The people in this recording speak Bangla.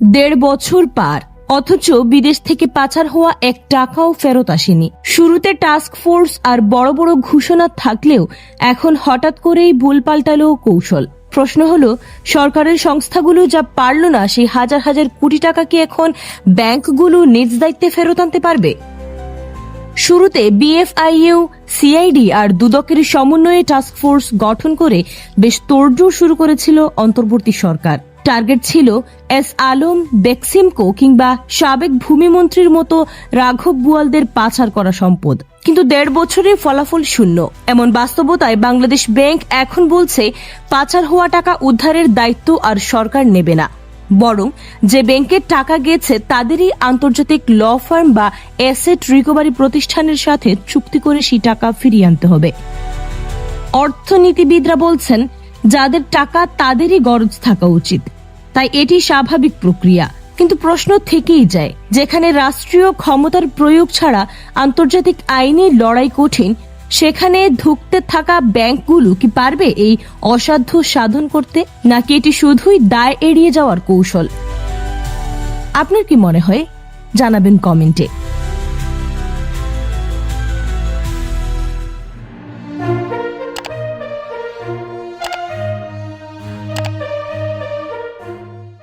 দেড় বছর পার, অথচ বিদেশ থেকে পাচার হওয়া এক টাকাও ফেরত আসেনি। শুরুতে টাস্ক ফোর্স আর বড় বড় ঘোষণা থাকলেও এখন হঠাৎ করেই ভুল পাল্টালো কৌশল। প্রশ্ন হলো, সরকারের সংস্থাগুলো যা পারল না, সেই হাজার হাজার কোটি টাকা কি এখন ব্যাংকগুলো নিজ দায়িত্বে ফেরত আনতে পারবে? শুরুতে বিএফআইইউ, সিআইডি আর দুদকের সমন্বয়ে টাস্ক ফোর্স গঠন করে বেশ তোড়জোড় শুরু করেছিল অন্তর্বর্তী সরকার। টার্গেট ছিল এস আলম, বেক্সিমকো কিংবা সাবেক ভূমিমন্ত্রীর মতো রাঘব বুয়ালদের পাচার করা সম্পদ। কিন্তু দেড় বছরের ফলাফল শূন্য। এমন বাস্তবতায় বাংলাদেশ ব্যাংক এখন বলছে পাচার হওয়া টাকা উদ্ধারের দায়িত্ব আর সরকার নেবে না। বরং যে ব্যাংকের টাকা গেছে তাদেরই আন্তর্জাতিক ল ফার্ম বা অ্যাসেট রিকভারি প্রতিষ্ঠানের সাথে চুক্তি করে সেই টাকা ফিরিয়ে আনতে হবে। অর্থনীতিবিদরা বলছেন, যাদের টাকা তাদেরই গরজ থাকা উচিত। তাই এটি স্বাভাবিক প্রক্রিয়া। কিন্তু প্রশ্ন থেকেই যায়, যেখানে রাষ্ট্রীয় ক্ষমতার প্রয়োগ ছাড়া আন্তর্জাতিক আইনে লড়াই কঠিন, সেখানে ধুকতে থাকা ব্যাংকগুলো কি পারবে এই অসাধ্য সাধন করতে, নাকি এটি শুধুই দায় এড়িয়ে যাওয়ার কৌশল? আপনার কি মনে হয়? জানাবেন কমেন্টে।